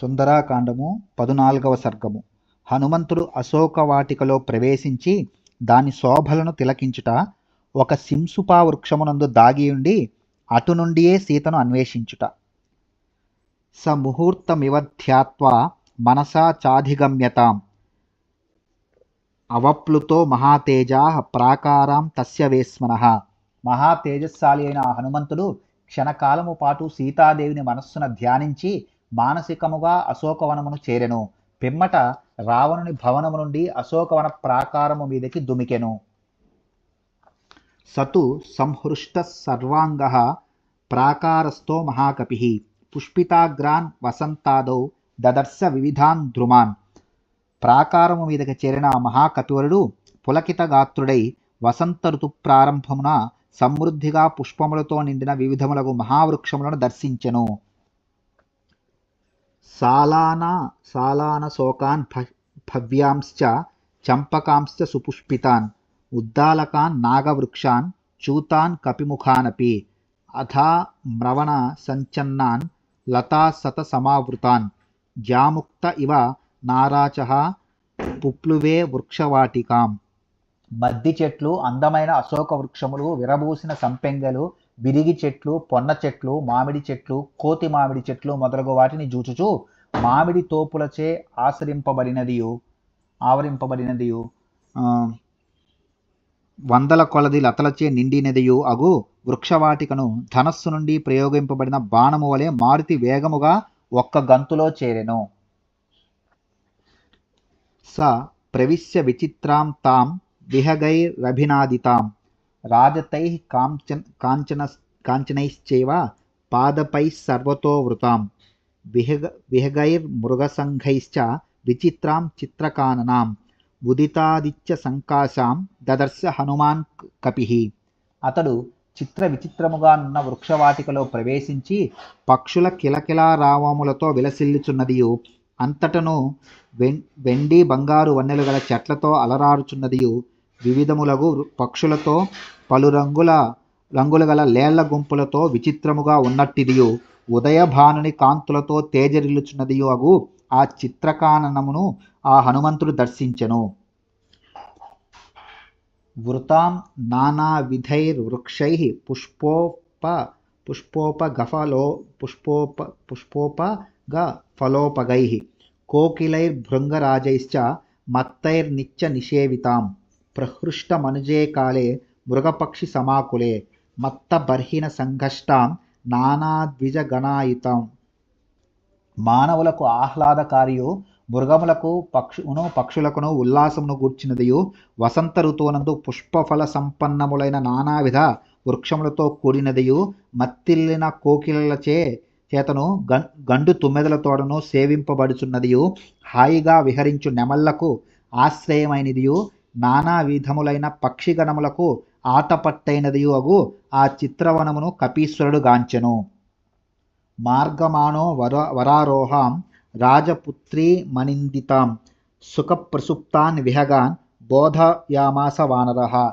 సుందరాకాండము పదునాలుగవ సర్గము. హనుమంతుడు అశోక వాటికలో ప్రవేశించి దాని శోభలను తిలకించుట ఒక సింసుపా వృక్షమునందు దాగియుండి అటు నుండియే సీతను అన్వేషించుట. స ముహూర్తమివ ధ్యాత్వా మనసా చాధిగమ్యతాం. అవప్లుతో మహాతేజా ప్రాకారాం తస్య వేస్మన. మహాతేజస్శాలి అయిన ఆ హనుమంతుడు క్షణకాలము పాటు సీతాదేవిని మనస్సున ధ్యానించి మానసికముగా అశోకవనమును చేరెను. పిమ్మట రావణుని భవనము నుండి అశోకవన ప్రాకారము మీదకి దుమికెను. సతు సంహృష్ట సర్వాంగ ప్రాకారస్థో మహాకపి. పుష్పితాగ్రాన్ వసంతాదౌ దదర్శ వివిధాన్ ధ్రుమాన్. ప్రాకారము మీదకి చేరిన మహాకపివరుడు పులకిత గాత్రుడై వసంత ఋతు ప్రారంభమున సమృద్ధిగా పుష్పములతో నిండిన వివిధములకు మహావృక్షములను దర్శించెను. సాలాన సాలాన శోకాన్ భవ్యాంశ్చ చంపకాంశ్చ సుపుష్పితాన్ ఉద్దాలకాన్ నాగవృక్షాన్ చూతాన్ కపిముఖానపి అథా మ్రవణ సంచన్నాన్ లతా సత సమావృతాన్ జాముక్త ఇవ నారాచ పుప్లువే వృక్షవాటికాం. మద్ది చెట్లు అందమైన అశోక వృక్షములు విరబూసిన సంపెంగలు బిరిగి చెట్లు పొన్న చెట్లు మామిడి చెట్లు కోతి మామిడి చెట్లు మొదలగు వాటిని జూచుచు మామిడి తోపులచే ఆశ్రయింపబడినదియు ఆవరింపబడినదియు వందల కొలది లతలచే నిండినదియు అగు వృక్షవాటికను ధనస్సు నుండి ప్రయోగింపబడిన బాణము వలె మారుతి వేగముగా ఒక్క గంతులో చేరెను. స ప్రవిశ్య విచిత్రాం తాం విహగైరభినాదితాం రాజతై కాంచన్ కాంచన కాంచనైశ్చైవ పాదపై సర్వతో వృతాం. విహగ విహగైర్మృగసంఘైశ్చ విచిత్రాం చిత్రకాననాం. ఉదితాదిత్య సంకాశాం దదర్శ హనుమాన్ కపి. అతడు చిత్ర విచిత్రముగా ఉన్న వృక్షవాటికలో ప్రవేశించి పక్షుల కిలకిలా రావములతో విలసిల్లుచున్నదియు. అంతటను వెండి బంగారు వన్నెలు గల చెట్లతో అలరారుచున్నదియు. వివిధములగు పక్షులతో పలు రంగుల రంగుల గల లేళ్ళ గుంపులతో విచిత్రముగా ఉన్నట్టిదియు. ఉదయభానుని కాంతులతో తేజరిల్లుచున్నదియు అగు ఆ చిత్రకాననమును ఆ హనుమంతుడు దర్శించెను. వృతాం నానావిధైర్వృక్షై పుష్పోప పుష్పోపగఫలో పుష్పోప పుష్పోపగ ఫలోపగై కోకిలైర్భృంగరాజైశ్చ మత్తైర్నిత్య నిషేవితాం. ప్రహృష్టమనుజే కాలే మృగపక్షి సమాకులే మత్తబర్హిన సంఘష్టాం నానాద్విజగణాయుతం. మానవులకు ఆహ్లాదకారియు మృగములకు పక్షును పక్షులకును ఉల్లాసమును గూర్చినదియు వసంత ఋతువునందు పుష్పఫల సంపన్నములైన నానావిధ వృక్షములతో కూడినదియు మత్తిల్లిన కోకిలలచే చేతను గండు తుమ్మెదలతోడను సేవింపబడుచున్నదియు హాయిగా విహరించు నెమళ్ళకు ఆశ్రయమైనదియు నానా విధములైన పక్షిగణములకు ఆటపట్టైనదియు అగు ఆ చిత్రవనమును కపీశ్వరుడు గాంచెను. మార్గమానో వర వరారోహాం రాజపుత్రీ మనిందితాం సుఖప్రసుప్తాన్ విహగాన్ బోధయామాస వానర.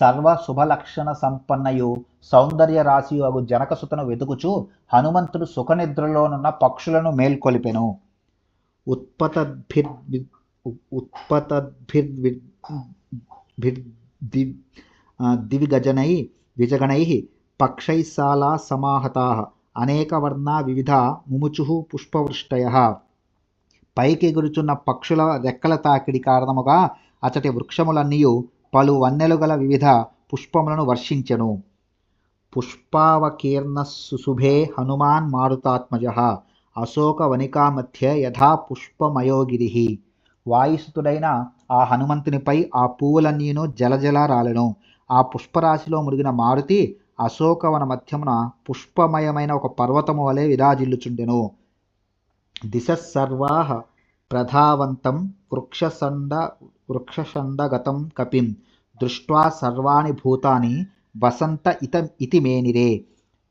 సర్వ శుభలక్షణ సంపన్నయు సౌందర్య రాశియు అగు జనకసుతను వెతుకుచు హనుమంతుడు సుఖనిద్రలోనున్న పక్షులను మేల్కొలిపెను. ఉత్పతద్భిర్ దివిగజనై విజగణై పక్షైశాలా సమాహతా అనేకవర్ణా వివిధ ముముచు పుష్పవృష్టయ. పైకి గురుచున్న పక్షుల రెక్కల తాకిడి కారణముగా అతటి వృక్షములన్నీ పలు వన్నెలు గల వివిధ పుష్పములను వర్షించెను. పుష్పావకీర్ణ సుశుభే హనుమాన్ మారుతాత్మజ. అశోక వనికా మధ్య యథా పుష్పమయోగిరి. వాయుసుతుడైన ఆ హనుమంతునిపై ఆ పువ్వులన్నీను జలజల రాలెను ఆ పుష్పరాశిలో మురిగిన మారుతి అశోకవన మధ్యమున పుష్పమయమైన ఒక పర్వతము వలె విరాజిల్లుచుండెను. దిశ సర్వా ప్రధావంతం వృక్షసండ వృక్షసండగతం కపిం. దృష్ట్వా సర్వాణి భూతాని వసంత ఇత ఇతి మేనిరే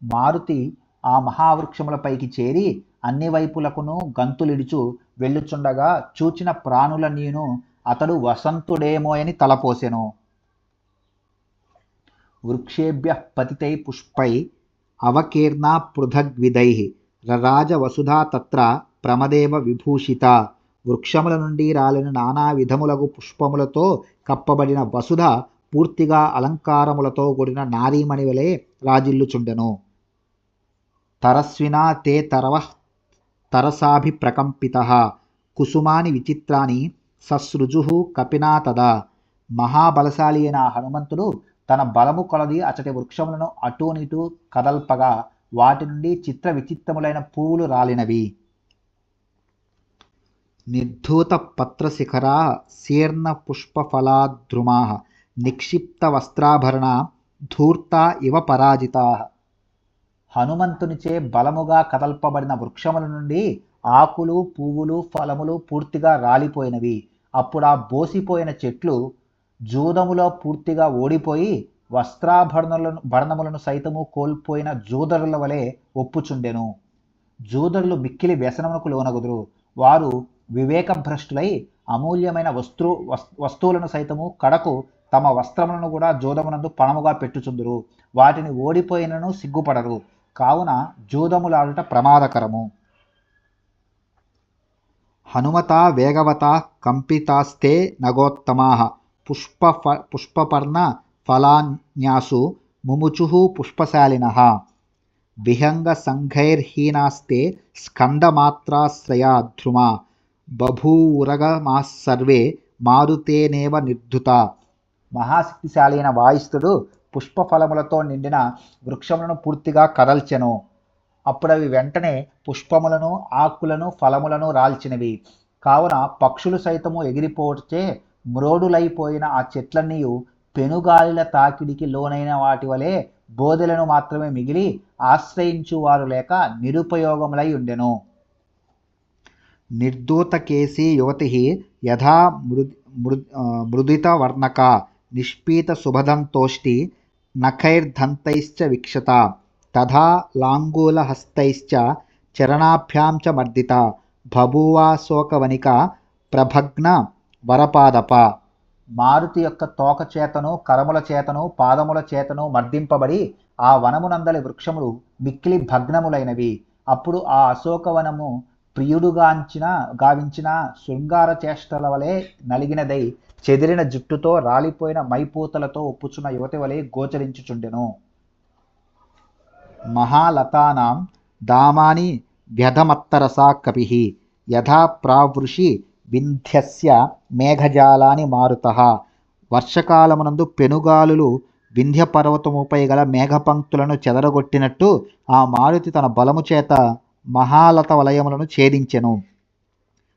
మారుతి ఆ మహావృక్షములపైకి చేరి అన్ని వైపులకును గంతులిడుచు వెళ్ళుచుండగా చూచిన ప్రాణుల నేను అతడు వసంతుడేమోయని తలపోసెను. వృక్షేభ్య పతితై పుష్పై అవకీర్ణా పృథగ్విధై రరాజ వసుధా తత్ర ప్రమదేవ విభూషిత. వృక్షముల నుండి రాలిన నానా విధములగు పుష్పములతో కప్పబడిన వసుధ పూర్తిగా అలంకారములతో కూడిన నారీమణి వలె రాజిల్లుచుండెను. తరస్వినా తే తరవ తరసాభిప్రకంపిత. కుసుమాని విచిత్రాని ససృజు కపినా తదా. మహాబలశాలి అయిన హనుమంతుడు తన బలము కొలది అచటి వృక్షములను అటూనిటూ కదల్పగా వాటి నుండి చిత్ర విచిత్రములైన పువ్వులు రాలినవి. నిర్ధూత పత్రశిఖరా శీర్ణ పుష్పఫలాద్రుమా. నిక్షిప్త వస్త్రాభరణ ధూర్త ఇవ పరాజితా. హనుమంతునిచే బలముగా కదల్పబడిన వృక్షముల నుండి ఆకులు పువ్వులు ఫలములు పూర్తిగా రాలిపోయినవి. అప్పుడా బోసిపోయిన చెట్లు జూదములో పూర్తిగా ఓడిపోయి వస్త్రాభరణములను భరణములను సైతము కోల్పోయిన జూదరుల వలె ఒప్పుచుండెను. జూదరులు మిక్కిలి వ్యసనమునకు లోనగుదురు. వారు వివేకభ్రష్టులై అమూల్యమైన వస్తు వస్తువులను సైతము కడకు తమ వస్త్రములను కూడా జూదమునందు పణముగా పెట్టుచుందురు. వాటిని ఓడిపోయినను సిగ్గుపడరు. కావున జూదములాడుట ప్రమాదకరము. హనుమత వేగవత కంపితాస్తే నగోత్తమా. పుష్ప పుష్పపర్ణ ఫలాన్యాసు ముముచు పుష్పశాలిన. విహంగ సంఘైర్హీనాస్తే స్కందమాత్రాశ్రయాధ్రుమా బభూరగమాసర్వే మారుతేనేవ నిర్ధుత. మహాశక్తిశాలి అయిన వాయుస్తుడు పుష్పఫలములతో నిండిన వృక్షములను పూర్తిగా కదల్చెను. అప్పుడు అవి వెంటనే పుష్పములను ఆకులను ఫలములను రాల్చినవి. కావున పక్షులు సైతము ఎగిరిపోచే మ్రోడులైపోయిన ఆ చెట్లన్నీ పెనుగాలిల తాకిడికి లోనైన వాటి వలె బోధెలను మాత్రమే మిగిలి ఆశ్రయించు వారు లేక నిరుపయోగములై ఉండెను. నిర్దూతకేసి యువతి యథా మృ మృదిత వర్ణక నిష్పీత సుభదంతోష్టి నఖైర్దంతైశ్చ వీక్షత తథా లాంగూలహస్తైశ్చ చరణాభ్యాం చ మర్దిత బభూవాశోకవనిక ప్రభగ్న వరపాదప. మారుతి యొక్క తోక చేతను కరముల చేతను పాదముల చేతను మర్దింపబడి ఆ వనమునందలి వృక్షములు మిక్కిలి భగ్నములైనవి. అప్పుడు ఆ అశోకవనము ప్రియుడుగాంచిన గావించిన శృంగార చేష్టల వలె నలిగినదై చెదిరిన జుట్టుతో రాలిపోయిన మైపూతలతో ఒప్పుచున్న యువతి వలె గోచరించుచుండెను. మహాలతానాం దామాని వ్యధమత్తరసా కపి యథా ప్రావృషి వింధ్యస్య మేఘజాలాని మారుత. వర్షకాలమునందు పెనుగాలులు వింధ్య పర్వతముపై గల మేఘపంక్తులను చెదరగొట్టినట్టు ఆ మారుతి తన బలము చేత మహాలత వలయములను ఛేదించెను.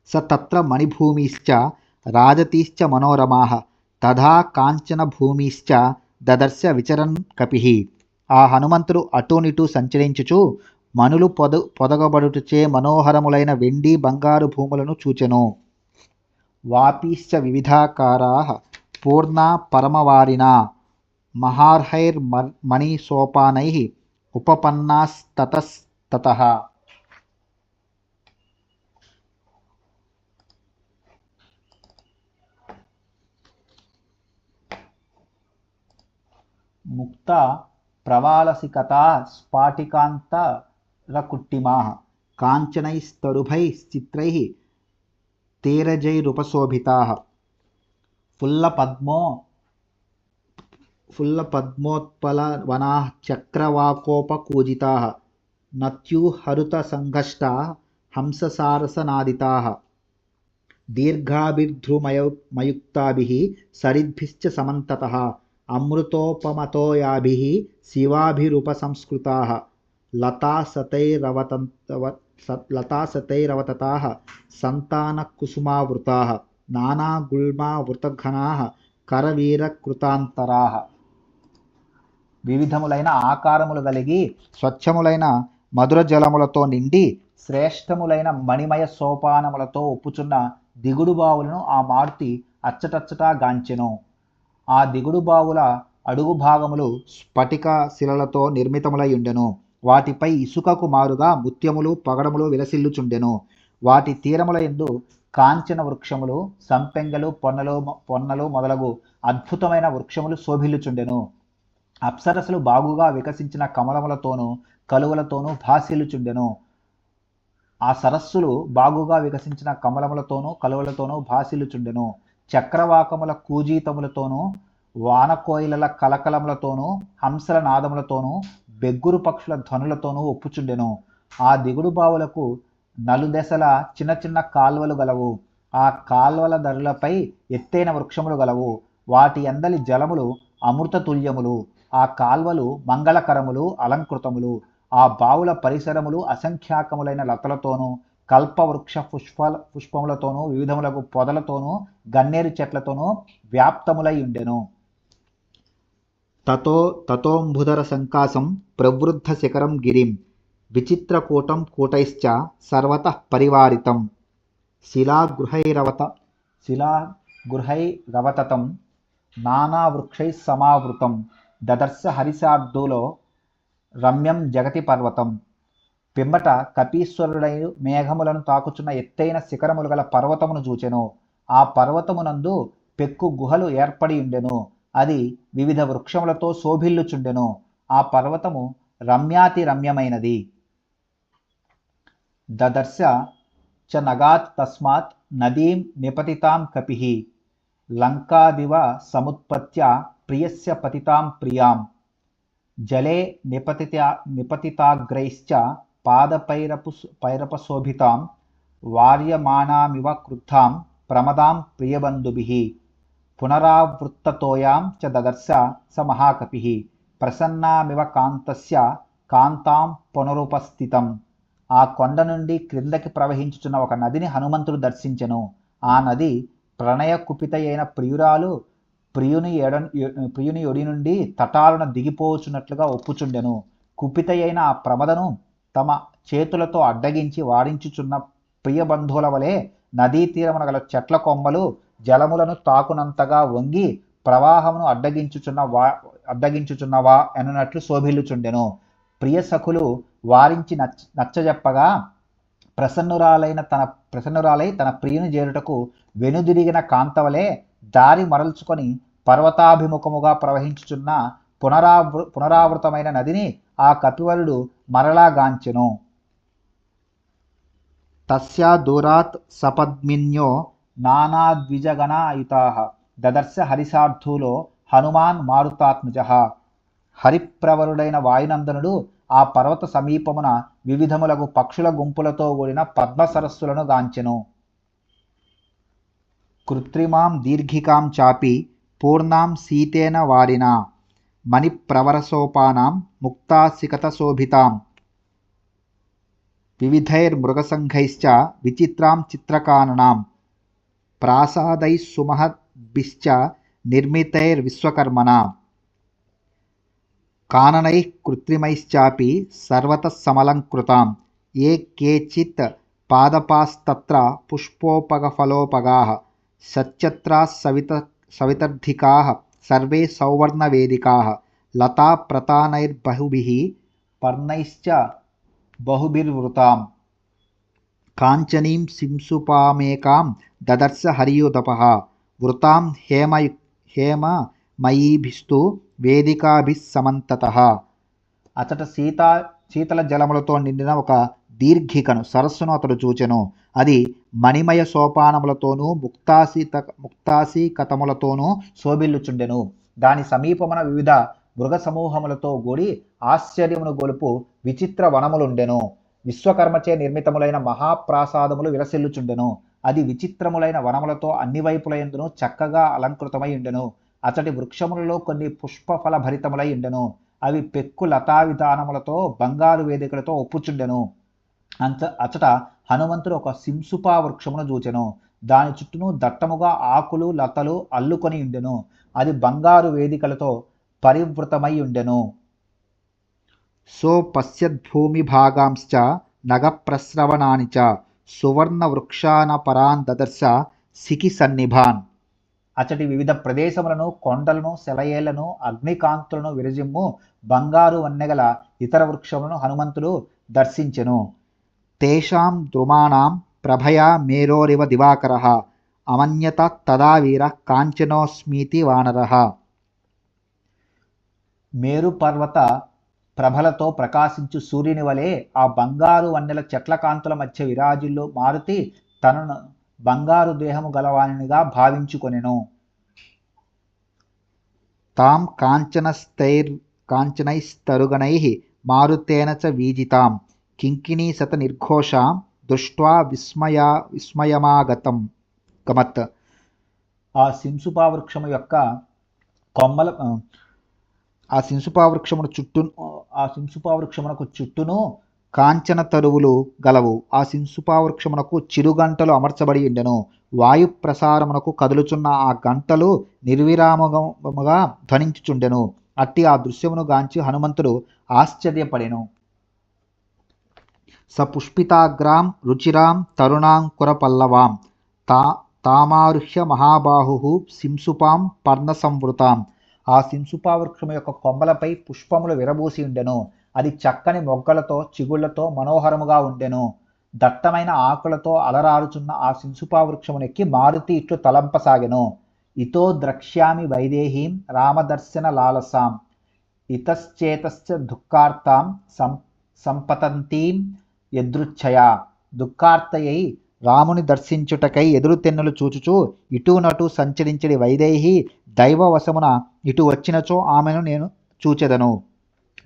స తత్ర మణిభూమిశ్చ రాజతీశ్చ మనోరమా తథా కాంచన భూమిశ్చ దదర్శ విచరన్ కపి. ఆ హనుమంతుడు అటూనిటూ సంచరించుచు మనులు పొద పొదగబడుటచే మనోహరములైన వెండి బంగారు భూములను చూచెను. వాపీశ్చ వివిధాకారా పూర్ణా పరమవారినా మహార్హైర్మణిసోపానై ఉపపన్నాస్తతస్తత. ಮುಕ್ತ ಪ್ರವಾಲಸಿಕತಾ ಸ್ಫಾಟಿಕಾन्तರಕುಟ್ಟಿಮಾः काञ्चनैस्तरुभैश्चित्रैः तेरजैरुपशोभिताः। फुल्लपद्मो फुल्लपद्मोत्पलवनाः चक्रवाकोपकूजिताः नत्युहरुतसङ्घष्टाः हंससारसनादिताः। दीर्घाभिर्ध्रुमय मयुक्ताभिः सरिद्भिश्च समन्ततः। అమృతోపమతోయాభిः శివాభిరుపసంస్కృతాः లతాసతైరవతంతవ లతాసతైరవతతాः సంతానకుసుమావృతాः నానాగుల్మావృతఘనా కరవీరకృతాంతరాः వివిధములైన ఆకారములు కలిగి స్వచ్ఛములైన మధుర జలములతో నిండి శ్రేష్టములైన మణిమయ సోపానములతో ఒప్పుచున్న దిగుడు బావులను ఆ మారుతి అచ్చటచ్చటా గాంచెను. ఆ దిగుడు బావుల అడుగు భాగములు స్ఫటిక శిలలతో నిర్మితములై ఉండెను. వాటిపై ఇసుకకు మారుగా ముత్యములు పగడములు విలసిల్లుచుండెను. వాటి తీరముల ఎందు కాంచన వృక్షములు సంపెంగలు పొన్నలు పొన్నలు మొదలగు అద్భుతమైన వృక్షములు శోభిల్లుచుండెను. అప్సరసలు బాగుగా వికసించిన కమలములతోనూ కలువలతోనూ భాసిల్లుచుండెను. ఆ సరస్సులు బాగుగా వికసించిన కమలములతోనూ కలువలతోనూ భాసిల్లుచుండెను. చక్రవాకముల కూజీతములతోనూ వానకోయిలల కలకలములతోనూ హంసల నాదములతోనూ బెగ్గురు పక్షుల ధ్వనులతోనూ ఒప్పుచుండెను. ఆ దిగుడు బావులకు నలుదెసల చిన్న చిన్న కాల్వలు గలవు. ఆ కాల్వల ధరలపై ఎత్తైన వృక్షములు గలవు. వాటి అందలి జలములు అమృత తుల్యములు ఆ కాల్వలు మంగళకరములు అలంకృతములు. ఆ బావుల పరిసరములు అసంఖ్యాకములైన లతలతోనూ కల్పవృక్ష పుష్పాల పుష్పములతోనూ వివిధములకు పొదలతోనూ గన్నేరు చెట్లతోనూ వ్యాప్తములై ఉండెను. తతో తతోంబుధర సంకాసం ప్రవృద్ధ శిఖరం గిరిం విచిత్రకూటం కూటైశ్చ సర్వత పరివారితం. శిలాగృహైరవత శిలాగృహైరవతతం నానావృక్షై సమావృతం. దదర్శ హరిశార్దూలో రమ్యం జగతి పర్వతం. పిమ్మట కపీశ్వరుడై మేఘములను తాకుచున్న ఎత్తైన శిఖరములు గల పర్వతమును చూచెను. ఆ పర్వతమునందు పెక్కు గుహలు ఏర్పడి ఉండెను. అది వివిధ వృక్షములతో శోభిల్లుచుండెను. ఆ పర్వతము రమ్యాతి రమ్యమైనది దదర్శ చ నగాత్ తస్మాత్ నదీం నిపతితాం కపిహి లంకాదివ సముత్పత్య ప్రియస్య పతితాం ప్రియాం. జలే నిపతిత నిపతితాగ్రైశ్చ పాదపైరపు పైరపశోభితాం వార్యమాణామివ క్రుద్ధాం ప్రమదాం ప్రియబంధుభి పునరావృత్తతోయాం చ దదర్శ స మహాకపిః ప్రసన్నామివ కాంతస్య కాంతాం పునరుపస్థితం. ఆ కొండ నుండి క్రిందకి ప్రవహించుచున్న ఒక నదిని హనుమంతుడు దర్శించెను. ఆ నది ప్రణయ అయిన ప్రియురాలు ప్రియుని ఎడ ప్రియుని ఒడి నుండి తటాలను దిగిపోచున్నట్లుగా ఒప్పుచుండెను. కుపిత అయిన ఆ ప్రమదను తమ చేతులతో అడ్డగించి వాడించుచున్న ప్రియబంధువుల వలె నదీ తీరమున గల చెట్ల కొమ్మలు జలములను తాకునంతగా వంగి ప్రవాహమును అడ్డగించుచున్న వా అడ్డగించుచున్నవా అనున్నట్లు శోభిల్లుచుండెను. ప్రియ సఖులు వారించి నచ్చ నచ్చజెప్పగా ప్రసన్నురాలైన తన ప్రసన్నురాలై తన ప్రియుని చేరుటకు వెనుదిరిగిన కాంతవలే దారి మరల్చుకొని పర్వతాభిముఖముగా ప్రవహించుచున్న పునరావృ పునరావృతమైన నదిని ఆ కపివరుడు మరలాగాంచెను. తస్యా దూరాత్ సపద్మిన్యో నానాద్విజగణాయుతా దదర్శ హరిసార్థులో హనుమాన్ మారుతాత్మజ. హరిప్రవరుడైన వాయునందనుడు ఆ పర్వత సమీపమున వివిధములగు పక్షుల గుంపులతో కూడిన పద్మ సరస్సులను గాంచెను. కృత్రిమాం దీర్ఘికాం చాపి పూర్ణాం సీతేన వారినా. మణిప్రవరసోపానాం ముక్తాసికతశోభితాం వివిధైర్మృగసంఘైశ్చ విచిత్రాం చిత్రకాననాం ప్రాసాదైः సుమహద్భిశ్చ నిర్మితైర్విశ్వకర్మణా కాననైः కృత్రిమైశ్చాపి సర్వతः సమలంకృతాం ఏ కేచిత్ పాదపాస్తత్ర పుష్పోపగఫలోపగాः సచ్చత్రాः సవిత సవితర్ధికాः సర్వే సౌవర్ణవేదికాः లతాప్రతానైర్బహుభిः పర్ణైశ్చ బహుభిర్వృతాం కాంచనీం శింసుపామేకాం దదర్శ హరియుదపः వృతాం హేమ హేమమయీభిస్తు వేదికాభిస్సమంతత అతట సీతా శీతల జలములతో నిండిన ఒక దీర్ఘికను సరస్సును అతడు చూచెను. అది మణిమయ సోపానములతోనూ ముక్తాసీత ముక్తాసీకతములతోనూ శోభిల్లుచుండెను. దాని సమీపమున వివిధ మృగ సమూహములతో కూడి ఆశ్చర్యమును గొలుపు విచిత్ర వనములుండెను. విశ్వకర్మచే నిర్మితములైన మహాప్రాసాదములు విలసిల్లుచుండెను. అది విచిత్రములైన వనములతో అన్ని వైపులయందును చక్కగా అలంకృతమై ఉండెను అతడి వృక్షములలో కొన్ని పుష్పఫల భరితములై ఉండెను అవి పెక్కు లతా విధానములతో బంగారు వేదికలతో ఒప్పుచుండెను. అంత అచట హనుమంతుడు ఒక సింసుపా వృక్షమును చూచెను. దాని చుట్టూను దట్టముగా ఆకులు లతలు అల్లుకొని ఉండెను. అది బంగారు వేదికలతో పరివృతమై ఉండెను. సో పశ్యద్భూమి భాగాంశ్చ నగప్రస్రవణాని చ సువర్ణవృక్షానపరాన్ దదర్శ సికి సన్నిభాన్. అచటి వివిధ ప్రదేశములను కొండలను సెలయేళ్ళను అగ్నికాంతులను విరజిమ్ము బంగారు వన్నెగల ఇతర వృక్షములను హనుమంతుడు దర్శించెను. తేషాం ద్రుమాణాం ప్రభయా మేరోరివ దివాకర అమన్యత తదా వీర కాంచనోస్మీతి వానర మేరుపర్వత ప్రభలతో ప్రకాశించు సూర్యుని వలె ఆ బంగారు వన్నెల చెట్ల కాంతుల మధ్య విరాజుల్లో మారుతి తనను బంగారు దేహము గలవానినిగా భావించుకొనెను. తాం కాంచనస్తైర్ కాంచనైస్తరుగణై మారుతేన చ వీజితాం. కింకిణీ శత నిర్ఘోషాం దృష్ట్వా విస్మయా విస్మయమాగతం గమత్ ఆ సింసుపా వృక్షము యొక్క కొమ్మల ఆ సింసుపా వృక్షమును చుట్టూ ఆ సింసుపా వృక్షమునకు చుట్టూను కాంచన తరువులు గలవు ఆ సింసుపా వృక్షమునకు చిరుగంటలు అమర్చబడి ఉండెను। వాయు ప్రసారమునకు కదులుచున్న ఆ గంటలు నిర్విరామముగా ధ్వనించుచుండెను। అట్టి ఆ దృశ్యమును గాంచి హనుమంతుడు ఆశ్చర్యపడెను। స రుచిరాం తరుణాంకుర పల్లవాం తా తామారుహ్య మహాబాహు సింసుపాం పర్ణ సంవృతాం ఆ సింసుపా వృక్షము యొక్క కొమ్మలపై పుష్పములు విరబూసి ఉండెను. అది చక్కని మొగ్గలతో చిగుళ్ళతో మనోహరముగా ఉండెను. దట్టమైన ఆకులతో అలరారుచున్న ఆ సింసుపా వృక్షమునెక్కి మారుతి ఇట్లు తలంపసాగెను. ఇతో ద్రక్ష్యామి వైదేహీం రామదర్శన లాలసాం. ఇతశ్చేతశ్చ దుఃఖార్తాం సం సంపతంతీం ఎదృచ్ఛయా దుఃఖార్తయై రాముని దర్శించుటకై ఎదురు తెన్నులు చూచుచూ ఇటునటు సంచరించడి వైదేహి దైవవశమున ఇటు వచ్చినచో ఆమెను నేను చూచెదను.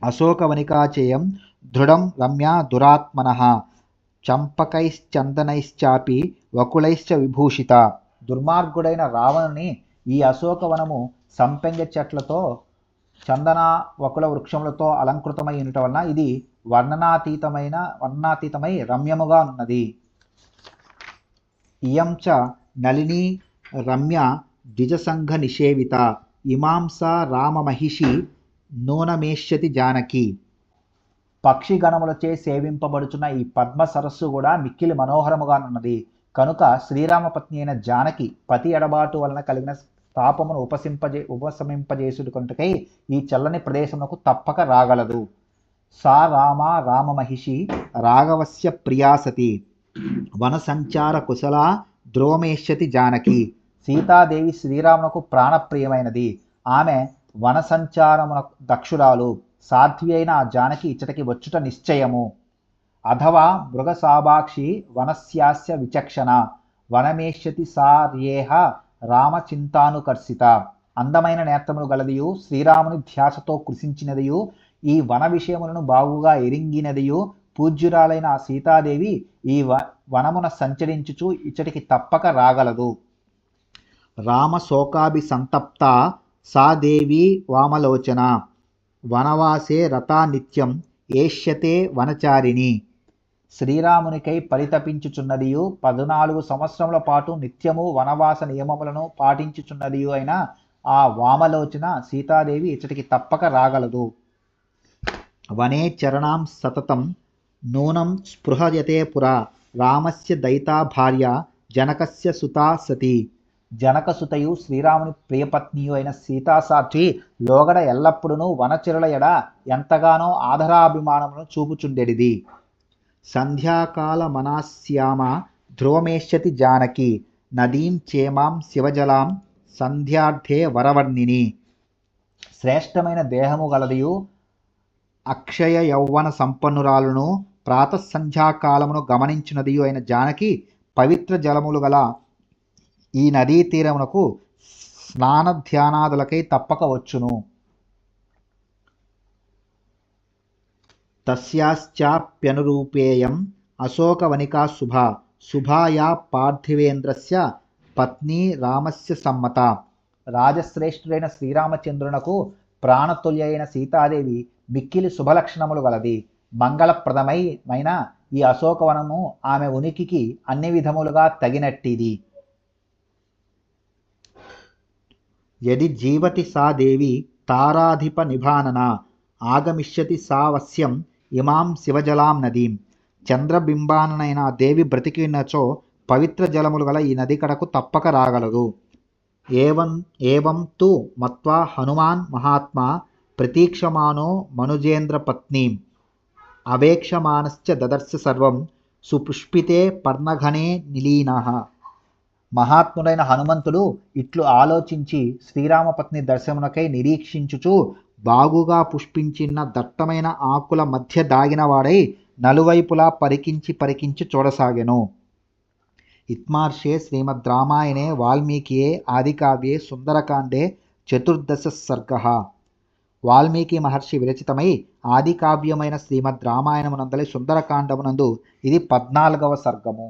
అశోకవనికాచేయం దృఢం రమ్య దురాత్మన. చంపకైశ్చందనైశ్చాపి వకులైశ్చ విభూషిత. దుర్మార్గుడైన రావణుని ఈ అశోకవనము సంపెంగ చెట్లతో చందన వకుల వృక్షములతో అలంకృతమై ఉండటం వలన ఇది వర్ణనాతీతమైన వర్ణనాతీతమై రమ్యముగా ఉన్నది. ఇయం చ నళిని రమ్య ద్విజసంఘ నిషేవిత. ఇమాంస రామమహిషి నూనమేష్యతి జానకి. పక్షిగణములచే సేవింపబడుచున్న ఈ పద్మ సరస్సు కూడా మిక్కిలి మనోహరముగా ఉన్నది. కనుక శ్రీరామపత్ని అయిన జానకి పతి ఎడబాటు వలన కలిగిన తాపమును ఉపసింపజే ఉపశమింపజేసుకుంటకై ఈ చల్లని ప్రదేశమునకు తప్పక రాగలదు. సా రామ రామమహిషి రాఘవస్య ప్రియాసతి వనసంచార కుశల ద్రోమేష్యతి జానకి. సీతాదేవి శ్రీరామునకు ప్రాణప్రియమైనది. ఆమె వనసంచారమున దక్షురాలు. సాధ్వి అయిన ఆ జానకి ఇచ్చటికి వచ్చుట నిశ్చయము. అథవా మృగసాభాక్షి వనస్యాస్య విచక్షణ. వనమేష్యతి సార్యేహ రామచింతానుకర్షిత. అందమైన నేత్రములు గలదియు శ్రీరాముని ధ్యాసతో కృషించినదియు ఈ వన విషయములను బాగుగా ఎరింగినదియు పూజ్యురాలైన సీతాదేవి ఈ వ వనమున సంచరించుచు ఇచ్చటికి తప్పక రాగలదు. రామశోకాభి సంతప్త సా దేవి వామలోచన. వనవాసే రథా నిత్యం ఏష్యతే వనచారిణి. శ్రీరామునికై పరితపించుచున్నదియు పద్నాలుగు సంవత్సరముల పాటు నిత్యము వనవాస నియమములను పాటించుచున్నదియు అయిన ఆ వామలోచన సీతాదేవి ఇచ్చటికి తప్పక రాగలదు. వనే చరణాం సతతం నూనం స్పృహయతే పురా రామస్య దయితా భార్య జనకస్య సుతా సతి. జనకసుతయు శ్రీరాముని ప్రియపత్నియు అయిన సీతాసాక్షి లోగడ ఎల్లప్పుడూ వనచిరుల ఎడ ఎంతగానో ఆదరాభిమానమును చూపుచుండెడిది. సంధ్యాకాల మనాశ్యామ ధ్రువమేష్యతి జానకి నదీం చేమాం శివజలాం సంధ్యార్థే వరవర్ణిని. శ్రేష్టమైన దేహము గలదియు అక్షయ యౌవన సంపన్నురాలను ప్రాతఃసంధ్యాకాలమును గమనించినదియు అయిన జానకి పవిత్ర జలములు గల ఈ నదీ తీరమునకు స్నాన ధ్యానాదులకై తప్పక వచ్చును. తస్యాశ్చాప్యనురూపేయం అశోకవనికా శుభ శుభాయా పార్థివేంద్రస్య పత్ని రామస్య సమ్మత. రాజశ్రేష్ఠుడైన శ్రీరామచంద్రునకు ప్రాణతుల్యైన సీతాదేవి మిక్కిలి శుభలక్షణములు గలది. మంగళప్రదమైన ఈ అశోకవనము ఆమె ఉనికికి అన్ని విధములుగా తగినట్టిది. యది జీవతి సా దేవి తారాధిప నిభానన ఆగమిష్యతి సావస్యం ఇమాం శివజలాం నదీం. చంద్రబింబాననైన దేవి బ్రతికినచో పవిత్ర జలములు గల ఈ నది కడకు తప్పక రాగలదు. ఏవం ఏవం తు మత్వా హనుమాన్ మహాత్మా ప్రతీక్షమానో మనుజేంద్ర పత్నీం అవేక్షమానశ్చ దదర్శ సర్వం సుపుష్పితే పర్ణఘనే నిలీనః. మహాత్ముడైన హనుమంతుడు ఇట్లు ఆలోచించి శ్రీరామపత్ని దర్శనమునకై నిరీక్షించుచు బాగుగా పుష్పించిన దట్టమైన ఆకుల మధ్య దాగినవాడై నలువైపులా పరికించి పరికించి చూడసాగెను. ఇత్మార్షే శ్రీమద్ రామాయణే వాల్మీకియే ఆదికావ్యే సుందరకాండే చతుర్దశ సర్గ. వాల్మీకి మహర్షి విరచితమై ఆదికావ్యమైన శ్రీమద్ రామాయణమునందలి సుందరకాండమునందు ఇది పద్నాలుగవ సర్గము.